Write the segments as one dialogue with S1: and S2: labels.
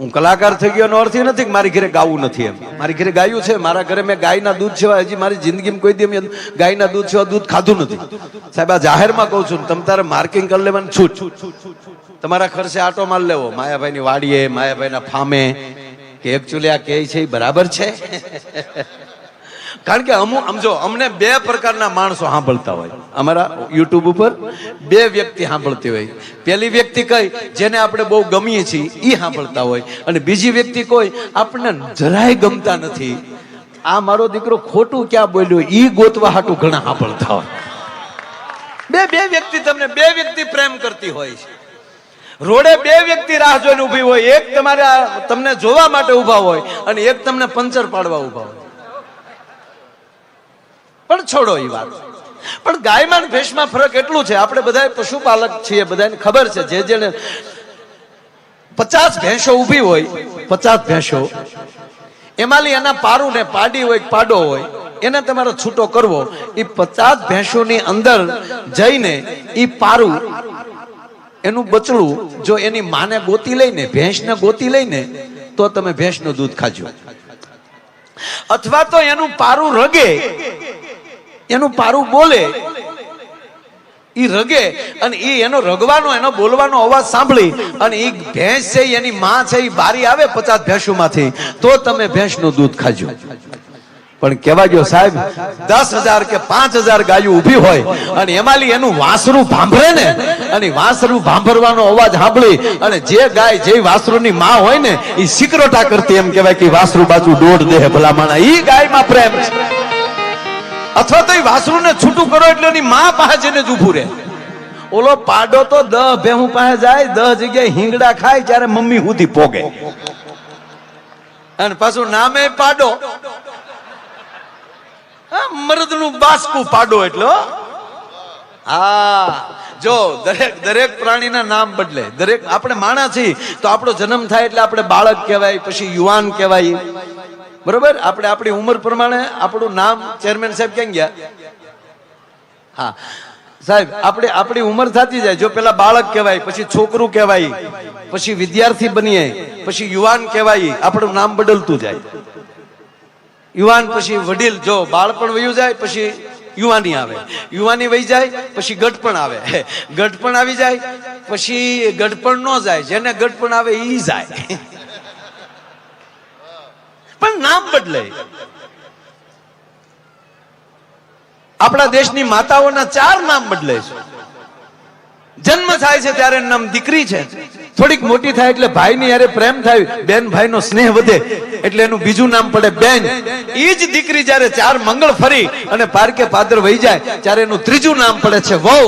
S1: હું કલાકાર થઈ ગયો અર્થ એ નથી કે મારી ઘરે ગાવું નથી એમ. મારી ઘરે ગાયું છે, મારા ઘરે મેં ગાયના દૂધ સિવાય હજી મારી જિંદગીમાં કોઈ દી ગાયના દૂધ સિવાય દૂધ ખાધું નથી. સાહેબ, આ જાહેરમાં કહું છું, તમે તારે માર્કિંગ કરી લેવાની છૂટ. તમારા ખર્ચે આટો માલ લેવો. માયાભાઈની વાડીએ, માયાભાઈના ફામે, કે એકચ્યુઅલી આ કે છે એ બરાબર છે? કારણ કે અમુક સમજો અમને બે પ્રકારના માણસો સાંભળતા હોય. અમારા યુટ્યુબ ઉપર બે વ્યક્તિ સાંભળતી હોય. પેલી વ્યક્તિ કઈ, જેને આપણે બહુ ગમીએ છીએ એ સાંભળતા હોય. અને બીજી વ્યક્તિ કોઈ, આપણને જરાય ગમતા નથી. આ મારો દીકરો ખોટું ક્યાં બોલ્યો? એ ગોતવા હાટું ઘણા સાંભળતા હોય. બે બે વ્યક્તિ તમને બે વ્યક્તિ પ્રેમ કરતી હોય છે. રોડે બે વ્યક્તિ રાહ જોઈને ઊભી હોય. એક તમારે તમને જોવા માટે ઊભા હોય અને એક તમને પંચર પાડવા ઊભા હોય. પણ છોડો એ વાત. પણ ગાયમાં ભેંસમાં ફરક એટલું છે, આપણે બધા પશુપાલક છીએ, બધાને ખબર છે, જે જેને પચાસ ભેંસો ઊભી હોય, પચાસ ભેંસો એમાંની એના પારું ને પાડી હોય, પાડો હોય, એને તમારે છૂટો કરવો એ પચાસ ભેંસોની અંદર જઈને એ પારું, એનું બચડું જો એની માને ગોતી લઈને, ભેંસને ગોતી લઈને, તો તમે ભેંસનું દૂધ ખાજો. અથવા તો એનું પારું રગે એનું પારું બોલે. ઈ રગે અને ઈ એનો રગવાનો, એનો બોલવાનો અવાજ સાંભળી અને ઈ ભેંસ છે, એની માં છે, ઈ બારી આવે પચાસ ભેંસોમાંથી, તો તમે ભેંસનું દૂધ ખાજો. પણ કેવા ગયો સાહેબ, દસ હજાર કે પાંચ હજાર ગાયો ઊભી હોય અને એમાંલી એનું વાસરું ભાંભરે ને, અને વાસરું ભાંભરવાનો અવાજ સાંભળી અને જે ગાય જે વાંસરુની માં હોય ને એ સિકરોટા કરતી એમ કહેવાય કે વાસરું બાજુ દોઢ દેહ ભલામણા. એ ગાયમાં પ્રેમ છે. અથવા તો એ વાસરુને છૂટું કરો એટલે એની માં પાસે જઈને જ ઊભું રહે. ઓલો પાડો તો દહ ભેહું પાસે જાય દહ જગ્યાએ હિંગડા ખાય ત્યારે મમ્મી સુધી પોગે. અને પાછું નામે પાડો. હા, મરદનું બાસકું પાડો એટલો હા. જો દરેક દરેક પ્રાણીના નામ બદલે. દરેક આપણે માણા છીએ તો આપણો જન્મ થાય એટલે આપણે બાળક કહેવાય પછી યુવાન કહેવાય. બરોબર? આપણે આપણી ઉંમર પ્રમાણે આપણું નામ ચેરમેન સાહેબ ક્યાં ગયા? હા. સાહેબ, આપણે આપણી ઉંમર થતી જાય. જો પેલા બાળક કહેવાય, પછી છોકરું કહેવાય, પછી વિદ્યાર્થી બનીએ, પછી યુવાન કહેવાય, આપણું નામ બદલતું જાય. યુવાન પછી વડીલ, જો બાળપણ વયું જાય, પછી યુવાની આવે. યુવાની વહી જાય, પછી ગઢપણ આવે. ગઢપણ આવી જાય, પછી ગઢપણ ન જાય. જેને ગઢપણ આવે ઈ જાય. પણ નામ બદલે. આપણા દેશની માતાઓના ચાર નામ બદલે છે. જન્મ થાય છે ત્યારે નામ દીકરી છે. થોડીક મોટી થાય એટલે ભાઈની યારે પ્રેમ થાય, બેન ભાઈનો સ્નેહ વધે, એટલે એનું બીજું નામ પડે બેન. એ જ દીકરી જ્યારે ચાર મંગળ ફરી અને પારકે પાદર વહી જાય, ત્યારે એનું ત્રીજું નામ પડે છે વહુ.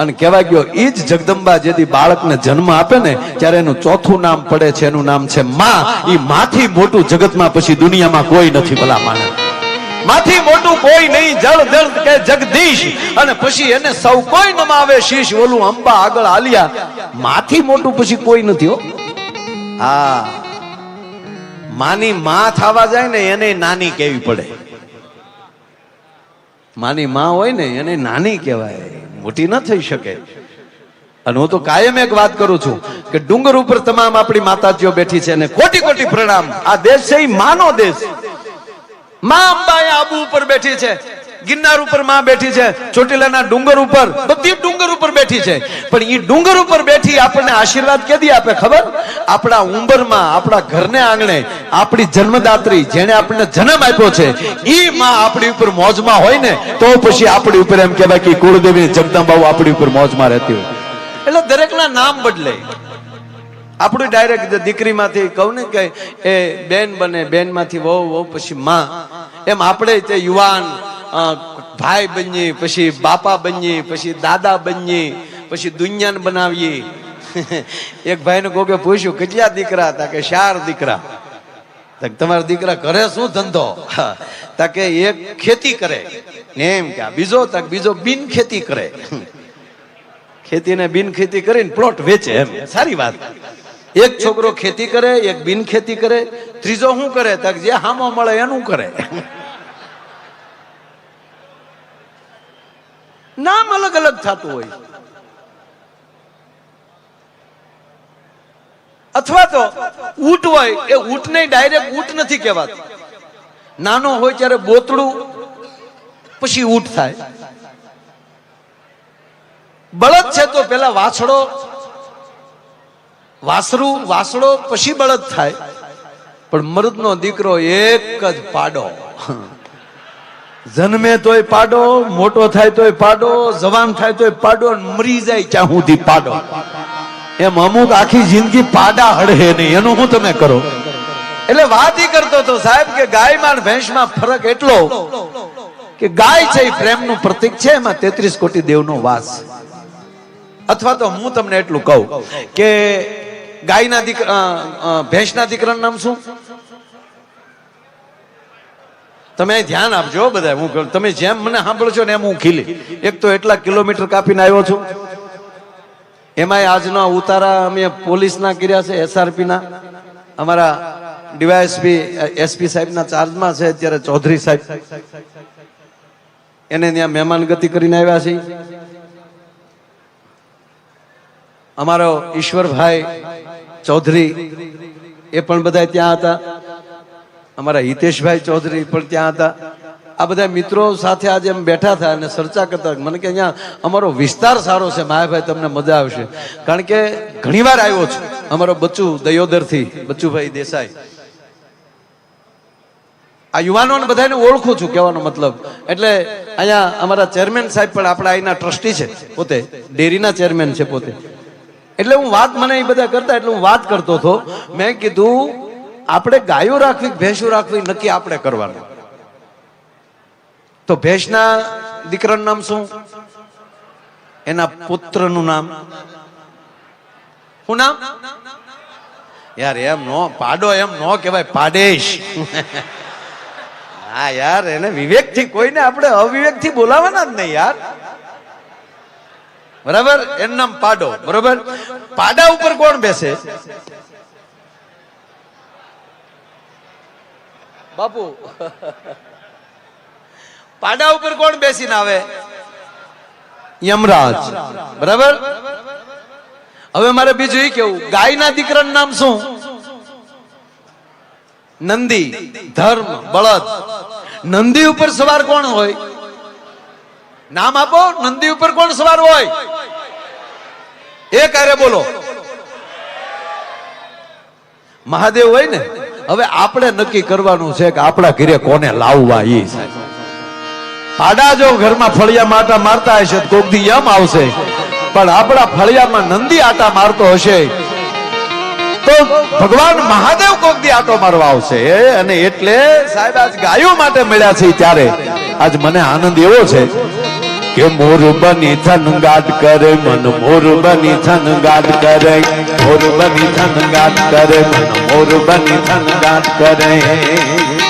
S1: અને કહેવાય ગયો એ જ જગદંબા જેથી બાળકને જન્મ આપે ને, ત્યારે એનું ચોથું નામ પડે છે, એનું નામ છે માં. એ માથી મોટું જગતમાં પછી દુનિયામાં કોઈ નથી ભલા માણસ. માથી મોટું કોઈ નહીં, જળ દળ કે જગદીશ. અને પછી એને સૌ કોઈ નમાવે, શીશ, ઓલું અંબા આગળ આલિયા. માથી મોટું પછી કોઈ નથી હો. હા. માની માં થવા જાય ને એને નાની કેવી પડે. માની માં હોય ને એને નાની કહેવાય. મોટી ન થઈ શકે. અને હું તો કાયમ એક વાત કરું છું કે ડુંગર ઉપર તમામ આપણી માતાજીઓ બેઠી છે અને કોટી કોટી પ્રણામ. આ દેશ છે એ માનો દેશ. માં અંબા આબુ ઉપર બેઠી છે, ગિરનાર ઉપરમાં બેઠી છે, ચોટીલાના ડુંગર ઉપર બધી ડુંગર ઉપર બેઠી છે. પણ એ ડુંગર ઉપર બેઠી આપણને આશીર્વાદ કેદી આપે ખબર? આપણા ઉંબરમાં, આપણા ઘરને આંગણે, આપણી જન્મદાત્રી જેણે આપણને જન્મ આપ્યો છે એ માં આપણી ઉપર મોજમાં હોય ને, તો પછી આપણી ઉપર એમ કહેવાય કે કુળદેવી જગદંબાઓ આપણી ઉપર મોજમાં રહેતી હોય. એટલે દરેકના નામ બદલે. આપણું ડાયરેક્ટ દીકરીમાંથી કહું ને કે એ બેન બને, બેનમાંથી વહુ વહુ પછી માં. એમ આપણે તે યુવાન ભાઈ બનીએ, પછી બાપા બનીએ, પછી દાદા બનીએ, પછી દુનિયાને બનાવીએ. એક ભાઈને કોકે પૂછ્યું, કેટલા દીકરા હતા? કે, ચાર દીકરા. તમારા દીકરા કરે શું ધંધો? તાકે એક ખેતી કરે. એમ કે બીજો તક બીજો બિન ખેતી કરે. ખેતીને બિન ખેતી કરીને પ્લોટ વેચે એમ. સારી વાત. એક છોકરો ખેતી કરે, એક બિન ખેતી કરે, ત્રીજો શું કરે? તક જે હામો મળે એનું કરે. નામ અલગ અલગ થતું હોય. અથવા તો ઊંટ હોય, એ ઊંટને ડાયરેક્ટ ઊંટ નથી કહેવાતું. નાનો હોય ત્યારે બોતડું, પછી ઊંટ થાય. બળદ છે તો પેલા વાછડો વાસરું વાસડો પછી બળદ થાય. પણ મૃદનો દીકરો એક જ પાડો. જન્મે તોય પાડો, મોટો થાય તોય પાડો, જવાન થાય તોય પાડો મરી જાય ત્યાં સુધી પાડો. એમ અમુક આખી જિંદગી પાડા હડે નહીં. એનું હું તમે કરો? એટલે વાત ઈ કરતો હતો સાહેબ કે ગાયમાં ભેંસમાં ફરક એટલો કે ગાય છે એ પ્રેમનું પ્રતીક છે, એમાં તેત્રીસ કોટી દેવનો વાસ. અથવા તો હું તમને એટલું કહું કે ગાયના દીકરા ભેંસના દીકરાનું નામ શું? તમે ધ્યાન આપજો બધા હું તમે જેમ મને સાંભળો છો ને એમ હું ખીલી. એક તો એટલા કિલોમીટર કાપીને આવ્યો છું. એમાંય આજનો ઉતારા અમે પોલીસના કર્યા છે, એસઆરપીના. અમારા ડીવાયએસપી એસપી સાહેબના ચાર્જમાં છે અત્યારે ચૌધરી સાહેબ. એને ત્યાં મહેમાન ગતિ કરીને આવ્યા છે અમારો ઈશ્વરભાઈ ચૌધરી, એ પણ બધા ત્યાં હતા. અમારા હિતેશભાઈ ચૌધરી પણ ત્યાં હતા. આ બધા મિત્રો સાથે આજે અમે બેઠા હતા અને ચર્ચા કરતા મને કે અહીંયા અમારો વિસ્તાર સારો છે, માયાભાઈ, તમને મજા આવશે. કારણ કે ઘણીવાર આવ્યો છું, અમારો બચ્ચુ દયોદરથી, બચ્ચુભાઈ દેસાઈ. આ યુવાનોને બધાને ઓળખું છું, કહેવાનો મતલબ. એટલે અહીંયા અમારા ચેરમેન સાહેબ પણ આપણા અહીંના ટ્રસ્ટી છે, પોતે. ડેરીના ચેરમેન છે પોતે. એટલે હું વાત મને એ બધા કરતા, એટલે હું વાત કરતો હતો. મેં કીધું, આપણે ગાયો રાખવી, ભેંસો રાખવી નક્કી આપણે કરવાનું. તો ભેંસના દીકરાનું નામ શું? એના પુત્રનું નામ. શું નામ? યાર, એમ નો, પાડો એમ નો કહેવાય, પાડેશ. હા, યાર, એને વિવેકથી કોઈને આપણે અવિવેકથી બોલાવાના જ નહીં, યાર. બરાબર? એનું નામ પાડો. બરાબર? પાડા ઉપર કોણ બેસે? બાપુ. પાડા ઉપર કોણ બેસીને આવે? યમરાજ. બરાબર? હવે મારે બીજું એ કેવું. ગાયના દીકરાનું નામ શું? નંદી. ધર્મ. બળદ. નંદી ઉપર સવાર કોણ હોય? નામ આપો, નંદી ઉપર કોણ સવાર હોય? એ કાર્ય બોલો. મહાદેવ હોય ને, હવે આપણે નક્કી કરવાનું છે કે આપણા ઘરે કોને લાવવા એ પાડા જો ઘરમાં ફળિયા આટા મારતા હશે કોક દી એમ આવશે. પણ આપણા ફળિયામાં નંદી આટા મારતો હશે. તો ભગવાન મહાદેવ કોક દી આટો મારવા આવશે અને એટલે સાહેબ આજ ગાયો માટે મળ્યા છે ત્યારે. આજ મને આનંદ એવો છે કે મોર બની થન ગાટ કરે, મન મોર બની થન ગાટ કરે. મોર બની થન ગાટ કરે, મન મોર બની થન ગાટ કરે.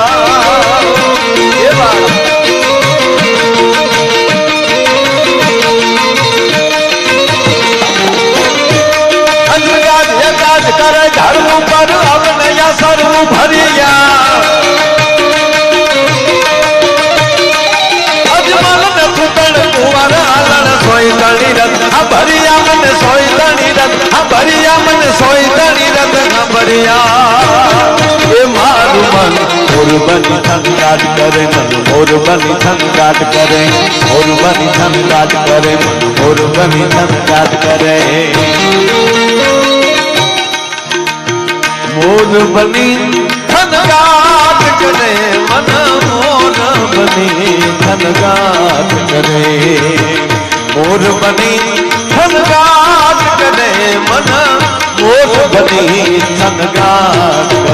S1: મોર બની થનગાટ કરે મન મોર બની થનગાટ કરે મોર બની થનગાટ કરે મન મોર બની થનગાટ કરે મોર બની થનગાટ કરે મન મોર બની થનગાટ કરે મોર બની થનગાટ કરે મન મોર બની થનગાટ કરે